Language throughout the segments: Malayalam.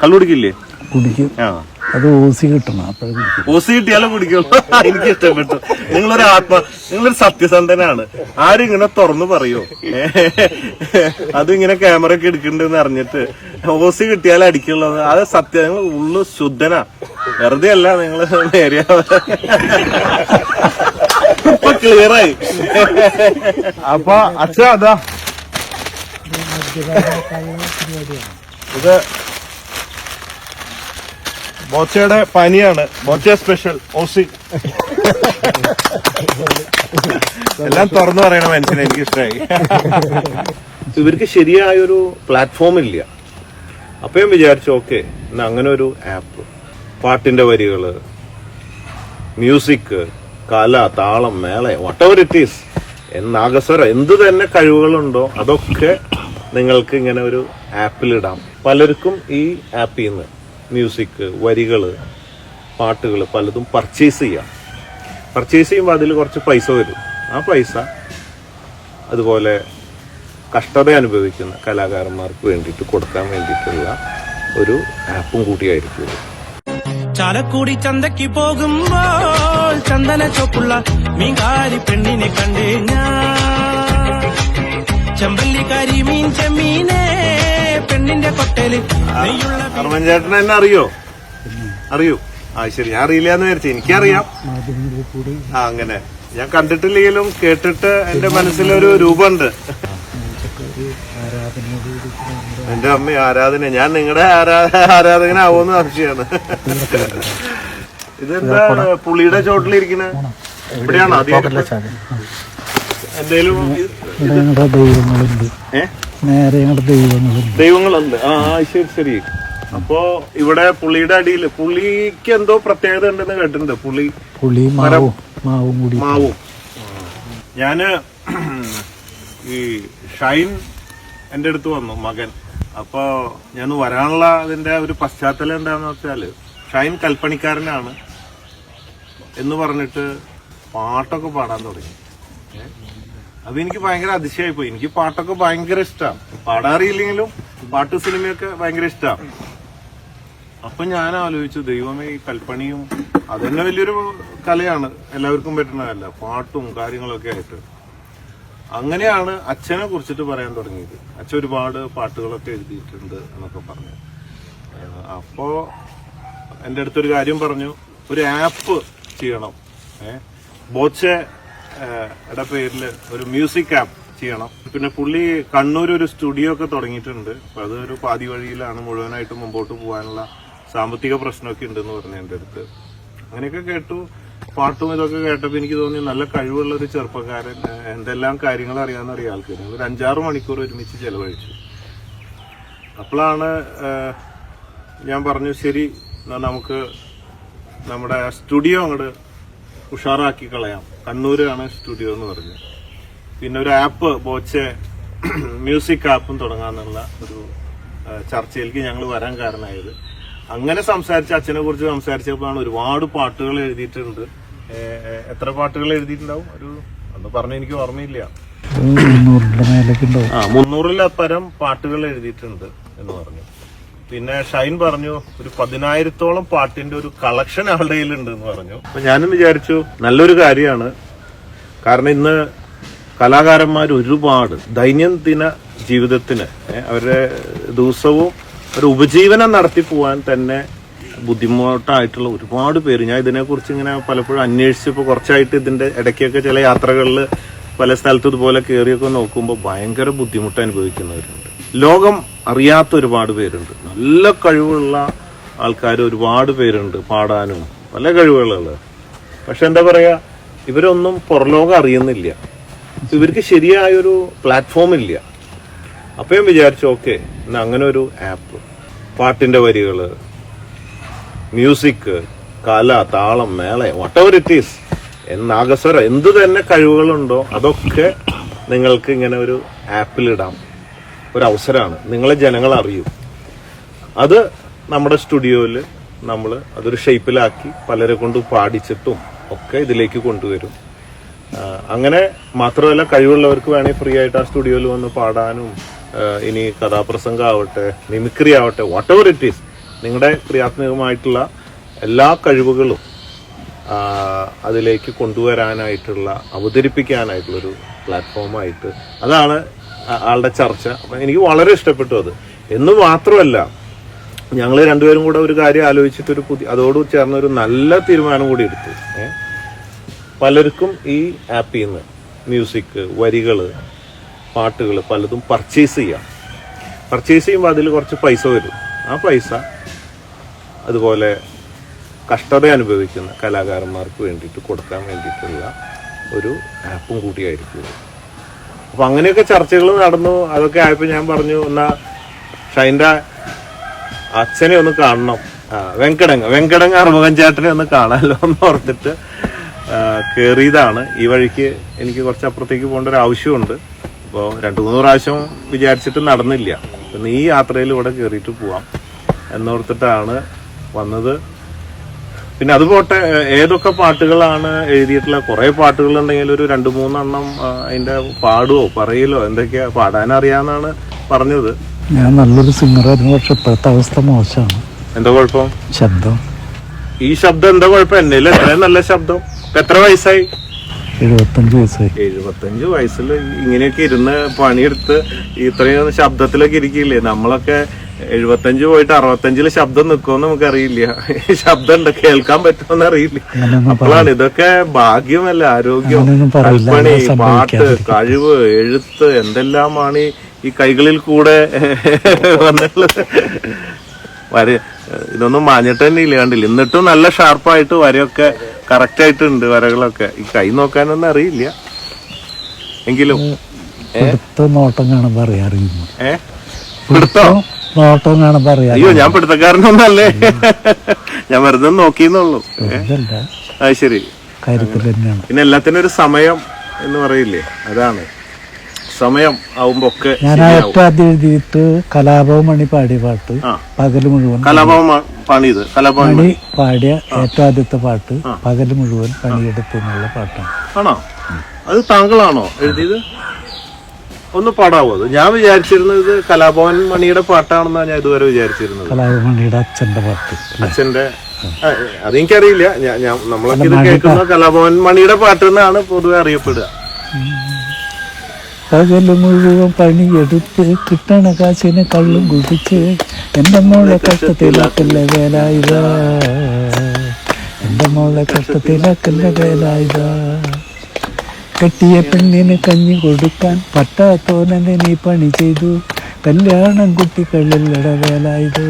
കള്ളു കുടിക്കില്ലേ കുടിക്കും. ആ. അത് ഓസി കിട്ടണം അപ്പോഴേ ഓസി കിട്ടിയാലും കുടിക്കുള്ളൂ. എനിക്ക് ഇഷ്ടപ്പെട്ടു നിങ്ങളൊരു ആത്മ നിങ്ങളൊരു സത്യസന്ധനാണ്. ആരും ഇങ്ങനെ തുറന്നു പറയോ? ഇങ്ങനെ ക്യാമറ ഒക്കെ എടുക്കണ്ടെന്ന് അറിഞ്ഞിട്ട് ഓസി കിട്ടിയാൽ അടിക്കുള്ളത് അത് സത്യം. നിങ്ങൾ ഉള്ളു ശുദ്ധനാ. വെറുതെ അല്ല നിങ്ങൾ നേരിയ ഇപ്പൊ ക്ലിയറായി അപ്പൊ അച്ഛ അതാ. ഇത് ബോച്ചയുടെ പനിയാണ്. ബോച്ച സ്പെഷ്യൽ ഓസി. എല്ലാം തുറന്നു പറയണ മനുഷ്യനെ എനിക്ക് ഇഷ്ടമായി ഇവർക്ക് ശരിയായൊരു പ്ലാറ്റ്ഫോം ഇല്ല. അപ്പൊ ഞാൻ വിചാരിച്ചു ഓക്കെ എന്നാ അങ്ങനെ ഒരു ആപ്പ് പാട്ടിന്റെ വരികൾ മ്യൂസിക് കല താളം മേള വട്ടവർ ഇറ്റ് ഈസ് നാഗസ്വരം എന്ത് തന്നെ കഴിവുകളുണ്ടോ അതൊക്കെ നിങ്ങൾക്ക് ഇങ്ങനെ ഒരു ആപ്പിലിടാം പലർക്കും ഈ ആപ്പിൽ നിന്ന്. മ്യൂസിക് വരികൾ പാട്ടുകൾ പലതും പർച്ചേസ് ചെയ്യാം. പർച്ചേസ് ചെയ്യുമ്പോൾ അതിൽ കുറച്ച് പൈസ വരും. ആ പൈസ അതുപോലെ കഷ്ടത അനുഭവിക്കുന്ന കലാകാരന്മാർക്ക് വേണ്ടിയിട്ട് കൊടുക്കാൻ വേണ്ടിയിട്ടുള്ള ഒരു ആപ്പും കൂടിയായിരിക്കും ചാലക്കൂടി ചന്തയ്ക്ക് പോകുമ്പോൾ ചന്ദന ചോപ്പുള്ള മീൻകാരി പെണ്ണിനെ കണ്ടേ ഞാൻ. ചെമ്പല്ലിക്കാരി മീൻ ചെമ്മീനെ പെണ്ണിന്റെ കൊട്ടേൽ. അർമ്മൻ ചേട്ടനെ എന്നെ അറിയോ? അറിയൂ. ആ ശരി. ഞാൻ അറിയില്ല എന്ന് വിചാരിച്ചു. എനിക്കറിയാം. ആ അങ്ങനെ. ഞാൻ കണ്ടിട്ടില്ലെങ്കിലും കേട്ടിട്ട് എന്റെ മനസ്സിലൊരു രൂപമുണ്ട്. എന്റെ അമ്മ ആരാധന ഞാൻ നിങ്ങളുടെ ആരാ ആരാധകനാവോന്ന് സംശയമാണ് ഇതെന്താ പുളിയുടെ ചോട്ടിലിരിക്കണ എവിടെയാണോ ആദ്യം എന്തേലും ഇത്- നേരെ ഞങ്ങളുടെ ദൈവങ്ങളുണ്ട് ദൈവങ്ങളുണ്ട്. ആ ശരി ശരി. അപ്പോ ഇവിടെ പുളിയുടെ അടിയിൽ പുള്ളിക്ക് എന്തോ പ്രത്യേകത ഉണ്ടെന്ന് കേട്ടിട്ടുണ്ട്. പുള്ളി പുള്ളി മാവും മാവും കൂടി. മാവും. ഞാൻ ഈ ഷൈൻ എന്റെ അടുത്ത് വന്നു മകൻ. അപ്പോ ഞാൻ വരാനുള്ള അതിന്റെ ഒരു പശ്ചാത്തലം എന്താന്ന് വെച്ചാൽ ഷൈൻ കൽപ്പണിക്കാരനാണ് എന്ന് പറഞ്ഞിട്ട് പാട്ടൊക്കെ പാടാൻ തുടങ്ങി? അതെനിക്ക് ഭയങ്കര അതിശയായി പോയി എനിക്ക് പാട്ടൊക്കെ ഭയങ്കര ഇഷ്ടമാണ് പാടാറിയില്ലെങ്കിലും പാട്ട് സിനിമയൊക്കെ ഭയങ്കര ഇഷ്ടമാണ് അപ്പൊ ഞാൻ ആലോചിച്ചു ദൈവമേ ഈ കൽപ്പണിയും അതന്നെ വലിയൊരു കലയാണ് എല്ലാവർക്കും പറ്റുന്നതല്ല. പാട്ടും കാര്യങ്ങളൊക്കെ ആയിട്ട്. അങ്ങനെയാണ് അച്ഛനെ കുറിച്ചിട്ട് പറയാൻ തുടങ്ങിയത്. അച്ഛൻ ഒരുപാട് പാട്ടുകളൊക്കെ എഴുതിയിട്ടുണ്ട് എന്നൊക്കെ പറഞ്ഞു. അപ്പോ എന്റെ അടുത്തൊരു കാര്യം പറഞ്ഞു. ഒരു ആപ്പ് ചെയ്യണം. ഏഹ് ബോച്ചെ പേരിൽ ഒരു മ്യൂസിക് ആപ്പ് ചെയ്യണം. പിന്നെ പുള്ളി കണ്ണൂർ ഒരു സ്റ്റുഡിയോ ഒക്കെ തുടങ്ങിയിട്ടുണ്ട്. അപ്പൊ അതൊരു പാതി വഴിയിലാണ് മുഴുവനായിട്ട് മുമ്പോട്ട് പോകാനുള്ള സാമ്പത്തിക പ്രശ്നമൊക്കെ ഉണ്ടെന്ന് പറഞ്ഞു എന്റെ അടുത്ത്. അങ്ങനെയൊക്കെ കേട്ടു. പാട്ടും ഇതൊക്കെ കേട്ടപ്പോൾ എനിക്ക് തോന്നി നല്ല കഴിവുള്ള ഒരു ചെറുപ്പക്കാരൻ. എന്തെല്ലാം കാര്യങ്ങൾ അറിയാവുന്ന അറിയാം ആൾക്കാർ ഒരു അഞ്ചാറ് മണിക്കൂർ ഒരുമിച്ച് ചെലവഴിച്ചു. അപ്പോഴാണ് ഞാൻ പറഞ്ഞു ശരി നമുക്ക് നമ്മുടെ സ്റ്റുഡിയോ അങ്ങോട്ട് ഉഷാറാക്കി കളയാം. കണ്ണൂരാണ് സ്റ്റുഡിയോ എന്ന് പറഞ്ഞു. പിന്നെ ഒരു ആപ്പ് ബോച്ചെ മ്യൂസിക് ആപ്പും തുടങ്ങാന്നുള്ള ഒരു ചർച്ചയിലേക്ക് ഞങ്ങൾ വരാൻ കാരണമായത്. അങ്ങനെ സംസാരിച്ച അച്ഛനെ കുറിച്ച് സംസാരിച്ചപ്പോഴാണ് ഒരുപാട് പാട്ടുകൾ എഴുതിയിട്ടുണ്ട്. എത്ര പാട്ടുകൾ എഴുതിയിട്ടുണ്ടാവും? ഒരു അന്ന് പറഞ്ഞു എനിക്ക് ഓർമ്മയില്ല. ആ മുന്നൂറിലപ്പരം പാട്ടുകൾ എഴുതിയിട്ടുണ്ട് എന്ന് പറഞ്ഞു. പിന്നെ ഷൈൻ പറഞ്ഞു ഒരു പതിനായിരത്തോളം പാട്ടിന്റെ ഒരു കളക്ഷൻ അവളുടെ കയ്യിലുണ്ട് എന്ന് പറഞ്ഞു. അപ്പൊ ഞാനും വിചാരിച്ചു നല്ലൊരു കാര്യമാണ്. കാരണം ഇന്ന് കലാകാരന്മാർ ഒരുപാട് ദൈനംദിന ജീവിതത്തിന് അവരുടെ ദിവസവും ഒരു ഉപജീവനം നടത്തി പോവാൻ തന്നെ ബുദ്ധിമുട്ടായിട്ടുള്ള ഒരുപാട് പേര്. ഞാൻ ഇതിനെക്കുറിച്ച് ഇങ്ങനെ പലപ്പോഴും അന്വേഷിച്ചപ്പോൾ കുറച്ചായിട്ട് ഇതിന്റെ ഇടയ്ക്കൊക്കെ ചില യാത്രകളിൽ പല സ്ഥലത്തും ഇതുപോലെ കയറിയൊക്കെ നോക്കുമ്പോൾ ഭയങ്കര ബുദ്ധിമുട്ട് അനുഭവിക്കുന്നവരുണ്ട്. ലോകം അറിയാത്ത ഒരുപാട് പേരുണ്ട്. നല്ല കഴിവുള്ള ആൾക്കാർ ഒരുപാട് പേരുണ്ട് പാടാനും. പല കഴിവുകളുള്ള പക്ഷെ എന്താ പറയാ ഇവരൊന്നും പുറലോകം അറിയുന്നില്ല. ഇവർക്ക് ശരിയായൊരു പ്ലാറ്റ്ഫോം ഇല്ല. അപ്പം ഞാൻ വിചാരിച്ചു ഓക്കെ എന്നാ അങ്ങനെ ഒരു ആപ്പ് പാട്ടിന്റെ വരികൾ മ്യൂസിക് കല താളം മേള വട്ടവർ ഇറ്റ് ഈസ് നാഗസ്വരം എന്ത് തന്നെ കഴിവുകളുണ്ടോ അതൊക്കെ നിങ്ങൾക്ക് ഇങ്ങനെ ഒരു ആപ്പിലിടാം ഒരു അവസരമാണ് നിങ്ങളെ ജനങ്ങൾ അറിയൂ അത് നമ്മുടെ സ്റ്റുഡിയോയിൽ നമ്മൾ അതൊരു ഷേപ്പിലാക്കി പലരെ കൊണ്ട് പാടിച്ചിട്ടും ഒക്കെ ഇതിലേക്ക് കൊണ്ടുവരും. അങ്ങനെ മാത്രമല്ല കഴിവുള്ളവർക്ക് വേണമെങ്കിൽ ഫ്രീ ആയിട്ട് ആ സ്റ്റുഡിയോയിൽ വന്ന് പാടാനും ഇനി കഥാപ്രസംഗം ആവട്ടെ മിമിക്രി ആവട്ടെ വാട്ട് എവർ ഇറ്റ് ഈസ് നിങ്ങളുടെ ക്രിയാത്മകമായിട്ടുള്ള എല്ലാ കഴിവുകളും അതിലേക്ക് കൊണ്ടുവരാനായിട്ടുള്ള അവതരിപ്പിക്കാനായിട്ടുള്ളൊരു പ്ലാറ്റ്ഫോമായിട്ട് അതാണ് ആളുടെ ചർച്ച. എനിക്ക് വളരെ ഇഷ്ടപ്പെട്ടു അത്. എന്ന് മാത്രമല്ല ഞങ്ങൾ രണ്ടുപേരും കൂടെ ഒരു കാര്യം ആലോചിച്ചിട്ട് ഒരു പുതിയ അതോട് ചേർന്ന് ഒരു നല്ല തീരുമാനം കൂടി എടുത്തു. പലർക്കും ഈ ആപ്പിൽ നിന്ന് മ്യൂസിക് വരികൾ പാട്ടുകൾ പലതും പർച്ചേസ് ചെയ്യാം. പർച്ചേസ് ചെയ്യുമ്പോൾ അതിൽ കുറച്ച് പൈസ വരും. ആ പൈസ അതുപോലെ കഷ്ടത അനുഭവിക്കുന്ന കലാകാരന്മാർക്ക് വേണ്ടിയിട്ട് കൊടുക്കാൻ വേണ്ടിയിട്ടുള്ള ഒരു ആപ്പും കൂടിയായിരിക്കും. അപ്പൊ അങ്ങനെയൊക്കെ ചർച്ചകൾ നടന്നു. അതൊക്കെ ആയപ്പോൾ ഞാൻ പറഞ്ഞു എന്നാ ഷൈന്റെ അച്ഛനെ ഒന്ന് കാണണം. വെങ്കടങ്ങ് വെങ്കടങ്ങ് അറുമുഖൻ ഒന്ന് കാണാമല്ലോ എന്ന് ഓർത്തിട്ട് കേറിയതാണ്. ഈ വഴിക്ക് എനിക്ക് കുറച്ച് അപ്പുറത്തേക്ക് പോകേണ്ട ഒരു ആവശ്യമുണ്ട്. അപ്പോൾ രണ്ടു മൂന്ന് പ്രാവശ്യം വിചാരിച്ചിട്ട് നടന്നില്ല. പിന്നെ ഈ യാത്രയിൽ ഇവിടെ കയറിയിട്ട് പോവാം എന്നോർത്തിട്ടാണ് വന്നത്. പിന്നെ അത് പോട്ടെ ഏതൊക്കെ പാട്ടുകളാണ് എഴുതിയിട്ടുള്ള? കുറെ പാട്ടുകൾ ഉണ്ടെങ്കിൽ ഒരു രണ്ട് മൂന്നെണ്ണം അതിന്റെ പാടുവോ പറയലോ എന്തൊക്കെയാ? പാടാൻ അറിയാന്നാണ് പറഞ്ഞത്. ഞാൻ നല്ലൊരു സിംഗറായിരുന്നു പക്ഷെ ഇപ്പോഴത്തെ അവസ്ഥ മോശമാണ്. എന്താ കുഴപ്പം? ശബ്ദം. ഈ ശബ്ദം എന്താ കുഴപ്പം? എന്നെ എത്രയും നല്ല ശബ്ദം. എത്ര വയസ്സായി? എഴുപത്തഞ്ച് വയസ്സായി. എഴുപത്തഞ്ച് വയസ്സിൽ ഇങ്ങനെയൊക്കെ ഇരുന്ന് പണിയെടുത്ത് ഇത്രയും ശബ്ദത്തിലൊക്കെ ഇരിക്കില്ലേ? നമ്മളൊക്കെ എഴുപത്തഞ്ച് പോയിട്ട് അറുപത്തഞ്ചിൽ ശബ്ദം നിൽക്കുമെന്ന് നമുക്കറിയില്ല. ശബ്ദം ഉണ്ട് കേൾക്കാൻ പറ്റുമെന്ന് അറിയില്ല. അപ്പോഴാണ് ഇതൊക്കെ ഭാഗ്യമല്ല ആരോഗ്യം. കൽപ്പണി പാട്ട് കഴിവ് എഴുത്ത് എന്തെല്ലാമാണ് ഈ- കൈകളിൽ കൂടെ വന്നിട്ടുള്ളത്. വര ഇതൊന്നും മാഞ്ഞിട്ട് തന്നെ ഇല്ല കണ്ടില്ല? എന്നിട്ടും നല്ല ഷാർപ്പായിട്ട് വരയൊക്കെ കറക്റ്റ് ആയിട്ടുണ്ട് വരകളൊക്കെ. ഈ കൈ നോക്കാനൊന്നും അറിയില്ല. എങ്കിലും നോട്ടം കാണുമ്പോ അറിയാറില്ല. ഏ? നോട്ടം കാണുമ്പോൾ അറിയാം. അയ്യോ ഞാൻ പിടുത്തക്കാരനൊന്നല്ലേ? ഞാൻ വെറുതെ നോക്കിയെന്നുള്ളൂ. ഇതല്ല അത് ശരി. കാര്യത്തിൽ തന്നെയാണ്. പിന്നെ എല്ലാത്തിനും ഒരു സമയം എന്ന് പറയില്ലേ? അതാണ്. സമയം ആവുമ്പോ ഒക്കെ ഞാൻ ആദ്യം എഴുതിയിട്ട് കലാഭവൻ മണി പാടിയ പാട്ട് പകൽ പകൽ മുഴുവൻ കലാഭവൻ പണിത്. കലാഭവൻ മണി പാടിയ ഏറ്റവും ആദ്യത്തെ പാട്ട് പകൽ മുഴുവൻ പണിയെടുത്തു എന്നുള്ള പാട്ടാണ്. ആണോ? അത് താങ്കളാണോ എഴുതിയത്? ഒന്ന് പാടാവോ അത്? ഞാൻ വിചാരിച്ചിരുന്നത് കലാഭവൻ മണിയുടെ പാട്ടാണെന്നാണ് ഞാൻ ഇതുവരെ വിചാരിച്ചിരുന്നത്. മണിയുടെ അച്ഛന്റെ പാട്ട്. അച്ഛന്റെ അതെനിക്കറിയില്ല. ഞാൻ ഞാൻ നമ്മളൊക്കെ ഇത് കേൾക്കുന്ന കലാഭവൻ മണിയുടെ പാട്ട് എന്നാണ് പൊതുവെ അറിയപ്പെടുക. പകൽ മുഴുവൻ പണിയെടുത്ത് കിട്ടണ കാശിന് കള്ളും കുടിച്ച് എന്റെ മോളെ കഷ്ടത്തിലാക്കല്ല വേലായുധ? എന്റെ മോളെ കഷ്ടത്തിലാക്കല്ല വേലായുധ? കെട്ടിയ പെണ്ണിന് കഞ്ഞി കൊടുക്കാൻ പറ്റാത്തോനെ നീ പണി ചെയ്തു. കല്യാണം കുട്ടികളിൽ ഇടവേലായതോ.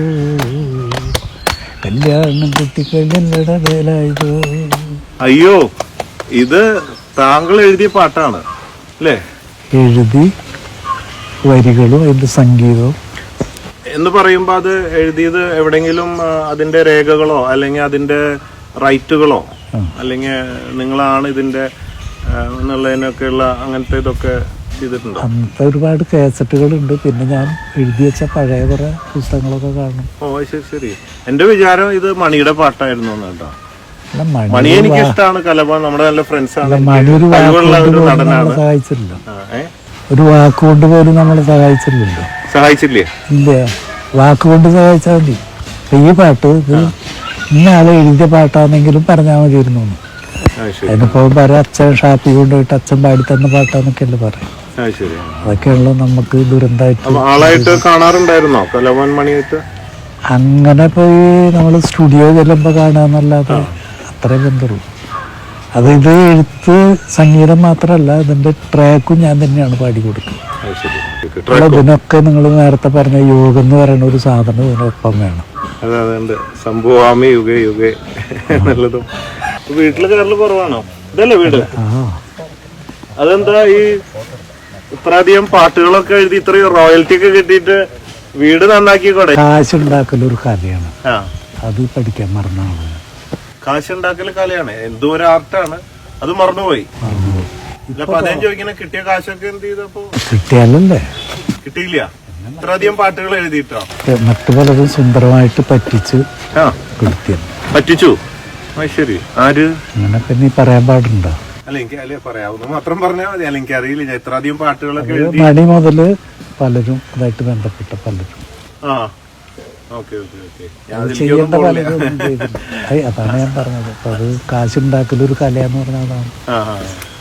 കല്യാണം കുട്ടികളിൽ ഇടവേലായതോ. അയ്യോ ഇത് താങ്കൾ എഴുതിയ പാട്ടാണ് അല്ലേ? എഴുതി വരികളും അതിന്റെ സംഗീതവും. എന്ന് പറയുമ്പോ അത് എഴുതിയത് എവിടെങ്കിലും അതിന്റെ രേഖകളോ അല്ലെങ്കിൽ അതിന്റെ റൈറ്റുകളോ അല്ലെങ്കിൽ നിങ്ങളാണ് ഇതിന്റെ എന്നുള്ളതിനൊക്കെയുള്ള അങ്ങനത്തെ ഇതൊക്കെ ചെയ്തിട്ടുണ്ട്? അന്നത്തെ ഒരുപാട് കാസറ്റുകളുണ്ട്. പിന്നെ ഞാൻ എഴുതി വെച്ച പഴയ കുറെ പുസ്തകങ്ങളൊക്കെ കാണും. ഓ ശരി ശരി. എന്റെ വിചാരം ഇത് മണിയുടെ പാട്ടായിരുന്നു കേട്ടോ. മണി എനിക്ക് ഇഷ്ടമാണ് കലഭവൻ നമ്മുടെ നല്ല ഫ്രണ്ട്സ് ആണ്. മണി ഒരു നടനാണ്. സഹായിച്ചില്ലല്ലോ? ഒരു വാക്കുകൊണ്ട് പോലും നമ്മളെ സഹായിച്ചില്ലല്ലോ. സഹായിച്ചില്ലേ? ഇല്ല. വാക്കുകൊണ്ട് സഹായിച്ചാൽ മതി. ഈ പാട്ട് ഇത് ഇന്നയാളെ എഴുതിയ പാട്ടാണെങ്കിലും പറഞ്ഞാൽ മതിയിരുന്നു അതിനിപ്പോ പറയാം അച്ഛൻ ഷാപ്പി കൊണ്ടുപോയിട്ട് അച്ഛൻ പാടി തന്ന പാട്ടാന്നൊക്കെ അല്ലേ പറയാം. അതൊക്കെയാണല്ലോ നമുക്ക് ദുരന്തമായിട്ട് കാണാറുണ്ടായിരുന്നോ? കലഭവൻ മണിയായിട്ട്? അങ്ങനെ പോയി നമ്മൾ സ്റ്റുഡിയോ ചെല്ലുമ്പോൾ കാണാന്നല്ലാതെ അത്രേ ബന്ധമുള്ളൂ അത് ഇത് എഴുത്ത് സംഗീതം മാത്രമല്ല ഇതിന്റെ ട്രാക്കും ഞാൻ തന്നെയാണ് പാടി കൊടുക്കുന്നത്. ഇതിനൊക്കെ നിങ്ങൾ നേരത്തെ പറഞ്ഞ യോഗം എന്ന് പറയുന്ന ഒരു സാധനം ഇതിനൊപ്പം വേണം. അതെ അതുണ്ട് സംഭവാമി യുഗേ യുഗേ. നല്ലതും. വീട്ടിൽ കയറൽ കുറവാണോ? ഇതല്ലേ വീട്? അതെന്താ ഈ ഇത്രയധികം പാട്ടുകളൊക്കെ എഴുതി ഇത്രയും റോയൽറ്റി ഒക്കെ കിട്ടിയിട്ട് വീട് നന്നാക്കിക്കൂടെ? കാശുണ്ടാക്കൽ ഒരു കലയാണ്. അത് പഠിക്കാൻ മറന്നാണ് കാശ് ഉണ്ടാക്കൽ കലയാണ്. എന്തോ ഒരു ആർട്ടാണ്. അത് മറന്നുപോയി. കിട്ടിയ കാശൊക്കെ എന്ത് ചെയ്തപ്പോ? കിട്ടിയാലല്ലേ? കിട്ടിയില്ല. ഇത്രയധികം പാട്ടുകൾ എഴുതിയിട്ടോ? മറ്റു പലതും സുന്ദരമായിട്ട് പറ്റിച്ച് പറ്റിച്ചു? ശരി ആര്? പറയാൻ പാടുണ്ടോ? അല്ല എനിക്ക് അല്ലേ പറയാവുന്ന മാത്രം പറഞ്ഞാൽ മതി. അല്ല എനിക്ക് അറിയില്ല. ഞാൻ ഇത്രയധികം പാട്ടുകളൊക്കെ എഴുതി മണി മുതൽ പലരും ഇതായിട്ട് ബന്ധപ്പെട്ട പലരും. ആ. Okay okay okay. അത് ചെയ്യേണ്ട പലരും ചെയ്തിട്ടുണ്ട് അതാണ് ഞാൻ പറഞ്ഞത്. അപ്പൊ അത് കാശുണ്ടാക്കുന്ന ഒരു കലയെന്ന് പറഞ്ഞാൽ അതാണ്. ആ ആ.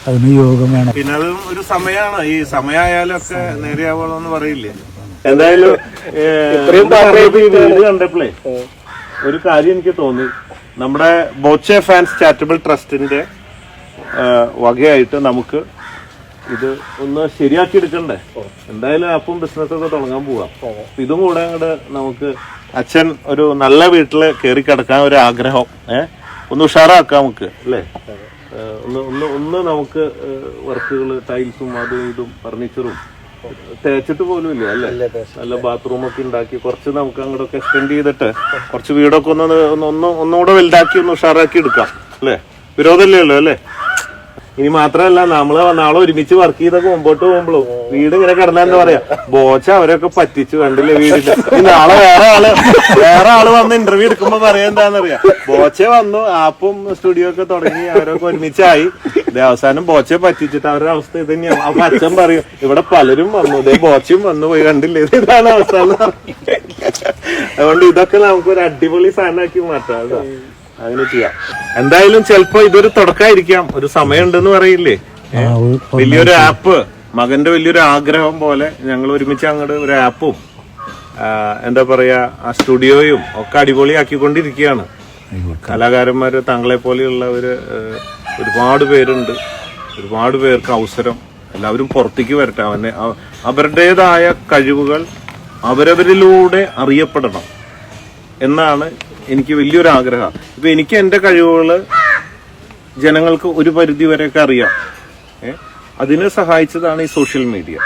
അതിന് യോഗം വേണം. പിന്നെ അത് ഒരു സമയമാണ്. ഈ സമയമായാലും ഒക്കെ നേരെയാവണമെന്ന് പറയില്ലേ? എന്തായാലും വീട് കണ്ടപ്പോഴേ ഒരു കാര്യം എനിക്ക് തോന്നി. നമ്മുടെ ബോച്ചെ ഫാൻസ് ചാരിറ്റബിൾ ട്രസ്റ്റിന്റെ വകയായിട്ട് നമുക്ക് ഇത് ഒന്ന് ശരിയാക്കി എടുക്കണ്ടേ? എന്തായാലും അപ്പം ബിസിനസ് ഒക്കെ തുടങ്ങാൻ പോവാം. ഇതും കൂടെ അങ്ങോട്ട് നമുക്ക് അച്ഛൻ ഒരു നല്ല വീട്ടിൽ കയറി കിടക്കാൻ ഒരു ആഗ്രഹം ഏഹ് ഒന്ന് ഉഷാറാക്കാം നമുക്ക് അല്ലേ? ഒന്ന് ഒന്ന് ഒന്ന് നമുക്ക് വർക്കുകൾ ടൈൽസും അതും ഇതും ഫർണിച്ചറും തേച്ചിട്ട് പോലും ഇല്ല അല്ലേ നല്ല ബാത്റൂം ഒക്കെ ഉണ്ടാക്കി കുറച്ച് നമുക്ക് അങ്ങോട്ടൊക്കെ എക്സ്റ്റെൻഡ് ചെയ്തിട്ട് കുറച്ച് വീടൊക്കെ ഒന്ന് ഒന്ന് ഒന്ന് ഒന്നുകൂടെ വലുതാക്കി ഒന്ന് ഉഷാറാക്കി എടുക്കാം അല്ലേ? വിരോധമല്ലേ ഉള്ളൂ അല്ലേ? ഇനി മാത്രമല്ല നമ്മൾ നാളെ ഒരുമിച്ച് വർക്ക് ചെയ്തൊക്കെ മുമ്പോട്ട് പോകുമ്പോഴും വീട് ഇങ്ങനെ കിടന്നാ എന്താ പറയാ? ബോച്ച അവരൊക്കെ പറ്റിച്ചു കണ്ടില്ലേ വീടില്ല നാളെ വേറെ ആൾ വേറെ ആൾ വന്ന് ഇന്റർവ്യൂ എടുക്കുമ്പോ പറയാ എന്താന്നറിയാ? ബോച്ച വന്നു ആപ്പും സ്റ്റുഡിയോ ഒക്കെ തുടങ്ങി അവരൊക്കെ ഒരുമിച്ചായി. അവസാനം ബോച്ചയെ പറ്റിച്ചിട്ട് അവരുടെ അവസ്ഥ ഇത് തന്നെയാണ്. അപ്പൊ അച്ഛൻ പറയും ഇവിടെ പലരും വന്നു ഇതേ ബോച്ചയും വന്നു പോയി കണ്ടില്ലേ? ഇത് ഇതാണ് അവസ്ഥ. അതുകൊണ്ട് ഇതൊക്കെ നമുക്ക് ഒരു അടിപൊളി സാധനമാക്കി മാറ്റാം. അങ്ങനെ ചെയ്യാം. എന്തായാലും ചിലപ്പോ ഇതൊരു തുടക്കമായിരിക്കാം ഒരു സമയമുണ്ടെന്ന് പറയില്ലേ? വലിയൊരു ആപ്പ് മകന്റെ വലിയൊരു ആഗ്രഹം പോലെ ഞങ്ങൾ ഒരുമിച്ച് അങ്ങോട്ട് ഒരു ആപ്പും എന്താ പറയാ ആ സ്റ്റുഡിയോയും ഒക്കെ അടിപൊളിയാക്കിക്കൊണ്ടിരിക്കുകയാണ്. കലാകാരന്മാര് താങ്കളെ പോലെയുള്ള ഒരു ഒരുപാട് പേരുണ്ട്. ഒരുപാട് പേർക്ക് അവസരം. എല്ലാവരും പുറത്തേക്ക് വരട്ടെ. അവനെ അവ- അവരുടേതായ കഴിവുകൾ അവരവരിലൂടെ അറിയപ്പെടണം. എന്നാണ് എനിക്ക് വലിയൊരു ആഗ്രഹം. ഇപ്പൊ എനിക്ക് എന്റെ കഴിവുകൾ ജനങ്ങൾക്ക് ഒരു പരിധി വരെയൊക്കെ അറിയാം? അതിനെ സഹായിച്ചതാണ് ഈ സോഷ്യൽ മീഡിയ.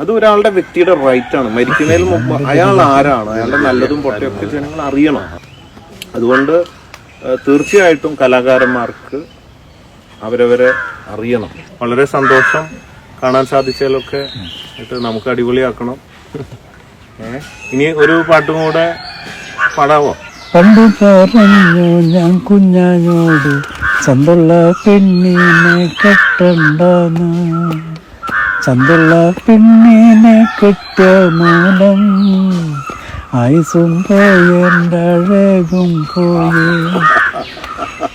അത് ഒരാളുടെ വ്യക്തിയുടെ റൈറ്റ് ആണ്. മരിക്കുന്നതിന് മുമ്പ് അയാൾ ആരാണ്? അയാളുടെ നല്ലതും പൊട്ടയൊക്കെ ജനങ്ങൾ അറിയണം. അതുകൊണ്ട് തീർച്ചയായിട്ടും കലാകാരന്മാർക്ക് അവരവരെ അറിയണം. വളരെ സന്തോഷം കാണാൻ സാധിച്ചാലൊക്കെ നമുക്ക് അടിപൊളിയാക്കണം. ഇനി ഒരു പാട്ടും കൂടെ പാടാവോ? പണ്ട് പറഞ്ഞു ഞാൻ കുഞ്ഞാനോട് ചന്തുള്ള പെണ്ണിനെ കെട്ടണ്ടെന്ന്. ചന്തുള്ള പെണ്ണിനെ കെട്ടിയ മൂലം ആയുസും പോയഴകും പോയി പോയേ.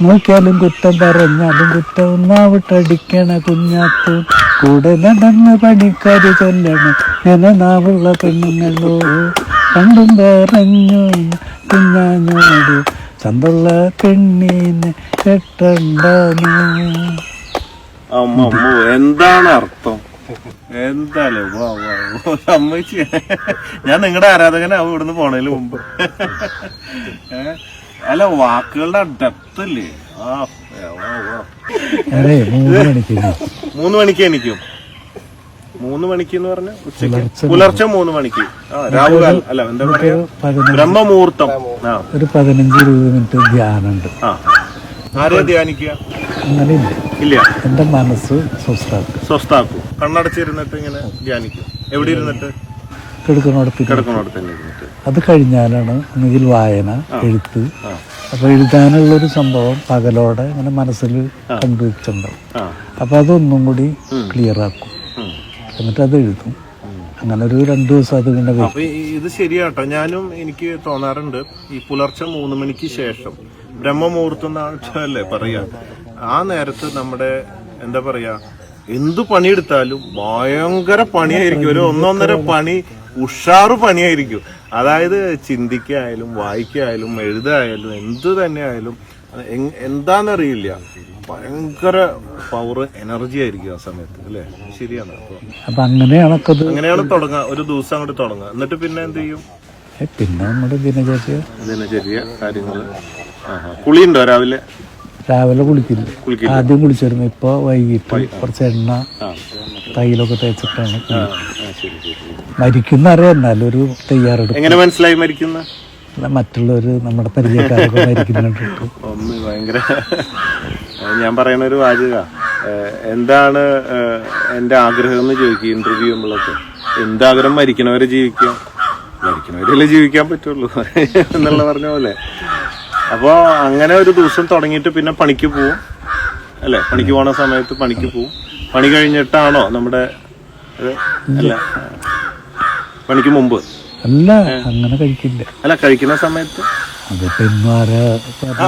നോക്കിയാലും കുറ്റം പറഞ്ഞാലും കുറ്റം ഒന്നാവിട്ടടിക്കണ കുഞ്ഞാത്തു. കൂടെ നടന്ന് പണിക്കാരി ചൊല്ലണം ഞാൻ നാവുള്ള പെണ്ണുങ്ങളോ. കണ്ടും പറഞ്ഞു കുഞ്ഞാഞ്ഞോട് ചന്തള്ള പെണ്ണിനെ കെട്ടണ്ടെന്ന് അമ്മ എന്താണ് അർത്ഥം? എന്താലേ വാ വാ ഞാൻ നിങ്ങളുടെ ആരാധകനാവും ഇവിടുന്ന് പോണതിന് മുമ്പ്? അല്ല വാക്കുകളുടെ ഡെപ്ത് അല്ലേ ആ മണിക്ക് മൂന്ന് മണിക്ക് എനിക്കും മൂന്ന് മണിക്ക് എന്ന് പറഞ്ഞ? ഉച്ചയ്ക്ക്? പുലർച്ചെ മൂന്ന് മണിക്ക്. രാവുകാൽ അല്ല എന്താ പറയാ? ബ്രഹ്മമുഹൂർത്തം. ഒരു പതിനഞ്ച് ഇരുപത് മിനിറ്റ് ധ്യാനമുണ്ട്. ആരെ ധ്യാനിക്കുക? അങ്ങനെയില്ല. ഇല്ല. എന്റെ മനസ്സ് സ്വസ്ഥാക്കും സ്വസ്ഥാക്കും കണ്ണടച്ചിരുന്നിട്ട് ഇങ്ങനെ ധ്യാനിക്കും. എവിടെ ഇരുന്നിട്ട്? കിടക്കുന്നിടത്ത് തന്നെ ഇരുന്നിട്ട്. അത് കഴിഞ്ഞാലാണ് ഒന്നുകിൽ വായന എഴുത്ത്. അപ്പൊ അപ്പൊ എഴുതാനുള്ളൊരു സംഭവം പകലോടെ ഇങ്ങനെ മനസ്സിൽ കണ്ടുവച്ചിട്ടുണ്ടാവും അപ്പൊ അതൊന്നും കൂടി ക്ലിയർ ആക്കും. എന്നിട്ട് അത് എഴുതും. അങ്ങനെ ഒരു രണ്ട് ദിവസം അത് പിന്നെ ഇത് ശരിയാട്ടോ. ഞാനും എനിക്ക് തോന്നാറുണ്ട് ഈ പുലർച്ചെ മൂന്ന് മണിക്ക് ശേഷം. ബ്രഹ്മമുഹൂർത്തം അല്ലേ പറയാ. ആ നേരത്ത് നമ്മുടെ എന്താ പറയാ എന്തു പണിയെടുത്താലും ഭയങ്കര പണിയായിരിക്കും. ഒരു ഒന്നൊന്നര പണി ഉഷാറ് പണിയായിരിക്കും. അതായത് ചിന്തിക്കായാലും വായിക്കായാലും എഴുതായാലും എന്തു തന്നെ ആയാലും എന്താന്നറിയില്ല. ഭയങ്കര പവർ എനർജി ആയിരിക്കും ആ സമയത്ത് അല്ലേ? ശരിയാണ്. അപ്പൊ അങ്ങനെയാണ് അങ്ങനെയാണ് തുടങ്ങുക ഒരു ദിവസം അങ്ങോട്ട് തുടങ്ങുക എന്നിട്ട് പിന്നെ എന്ത് ചെയ്യും? പിന്നെ നമ്മുടെ ദിനചര്യ. ദിനചര്യ കാര്യങ്ങൾ. കുളിയുണ്ടോ രാവിലെ? രാവിലെ കുളിക്കില്ല. ആദ്യം കുളിച്ചിരുന്നു. ഇപ്പൊ വൈകിട്ട് കുറച്ച് എണ്ണ തൈലൊക്കെ തേച്ചിട്ടാണ്. മരിക്കുന്ന അറിയാം ഒരു തയ്യാറെടുപ്പ്. എങ്ങനെ മനസ്സിലായി മരിക്കുന്ന? അല്ല, മറ്റുള്ളവര് നമ്മുടെ പരിചയക്കാരൊക്കെ ഭയങ്കര ഞാൻ പറയുന്ന ഒരു വാചക. എന്താണ് എന്റെ ആഗ്രഹം എന്ന് ചോദിക്കുക ഇന്റർവ്യൂ ചെയ്യുമ്പോഴൊക്കെ. എന്താഗ്രഹം മരിക്കണവരെ ജീവിക്കാം? മരിക്കണവരല്ലേ ജീവിക്കാൻ പറ്റുള്ളൂ എന്നുള്ള പറഞ്ഞ പോലെ. അപ്പോൾ അങ്ങനെ ഒരു ദിവസം തുടങ്ങിയിട്ട് പിന്നെ പണിക്ക് പോവും. അല്ലെ? പണിക്ക് പോണ സമയത്ത് പണിക്ക് പോവും. പണി കഴിഞ്ഞിട്ടാണോ നമ്മുടെ അല്ല പണിക്ക് മുമ്പ്? അല്ല അങ്ങനെ കഴിക്കില്ല. അല്ല കഴിക്കുന്ന സമയത്ത്? അതിപ്പോ ഇന്നും ആരാ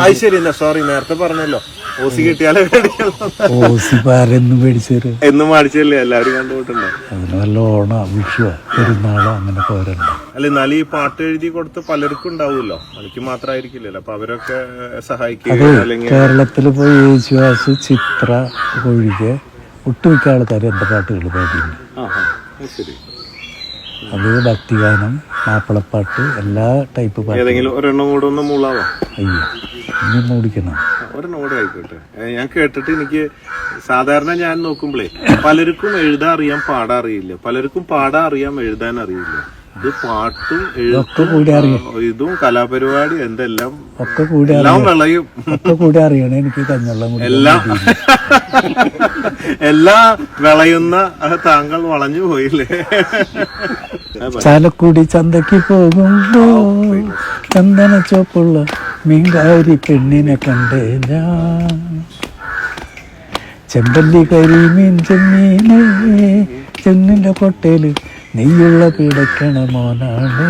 അത് ശരി സോറി നേരത്തെ പറഞ്ഞല്ലോ. ഓസി കിട്ടിയാലേ മേടിക്കണം മേടിച്ചു മേടിച്ചൊരു എന്നും മേടിച്ചല്ലേ എല്ലാവരും കണ്ടുപോയിട്ടുണ്ടോ അതിന് വല്ല ഓണ വിഷുവോ പെരുന്നാളോ അങ്ങനെ പോരണ്ട അല്ല എന്നാലും ഈ പാട്ട് എഴുതി കൊടുത്ത് പലർക്കും ഉണ്ടാവുമല്ലോ. എനിക്ക് മാത്രമായിരിക്കില്ലല്ലോ. അപ്പൊ അവരൊക്കെ സഹായിക്കുക അല്ലെങ്കിൽ കേരളത്തിൽ പോയി യേശുവാസ് ചിത്ര ഒഴികെ ഒട്ടുമിക്ക ആൾക്കാർ എന്റെ പാട്ടുകൾ പാടിയിട്ടുണ്ട്. ശരി. അത് ഭക്തിഗാനം മാപ്പിളപ്പാട്ട് എല്ലാ ടൈപ്പ് ഏതെങ്കിലും ഒരെണ്ണം കൂടെ ഒന്ന് മൂളാവോ? അയ്യോ ഇനി മൂടിക്കണം ഒരെണ്ണം കൂടെ ആയിക്കോട്ടെ. ഞാൻ കേട്ടിട്ട് എനിക്ക് സാധാരണ ഞാൻ നോക്കുമ്പോഴേ പലർക്കും എഴുതാൻ അറിയാം പാടാൻ അറിയില്ല. പലർക്കും പാടാൻ അറിയാം എഴുതാൻ അറിയില്ല. ഇത് പാട്ടും ഒക്കെ കൂടി അറിയാം. ഇതും കലാപരിപാടി എന്തെല്ലാം ഒക്കെ കൂടി എല്ലാം വിളയും. ഒക്കെ കൂടി അറിയണേ. എനിക്ക് കഞ്ഞെള്ളം എല്ലാം എല്ലാ വിളയുന്ന താങ്കൾ വളഞ്ഞു പോയില്ലേ? ചാലക്കുടി ചന്തക്ക് പോകുമ്പോ ചന്ദന ചോപ്പുള്ള മീൻകാരി പെണ്ണിനെ കണ്ടേ ഞാൻ. ചെമ്പല്ലി കരിമീൻ ചെമ്മീനെ ചെന്നിന്റെ കൊട്ടയിൽ നെയ്യുള്ള പിടയ്ക്കണ മോനാണേ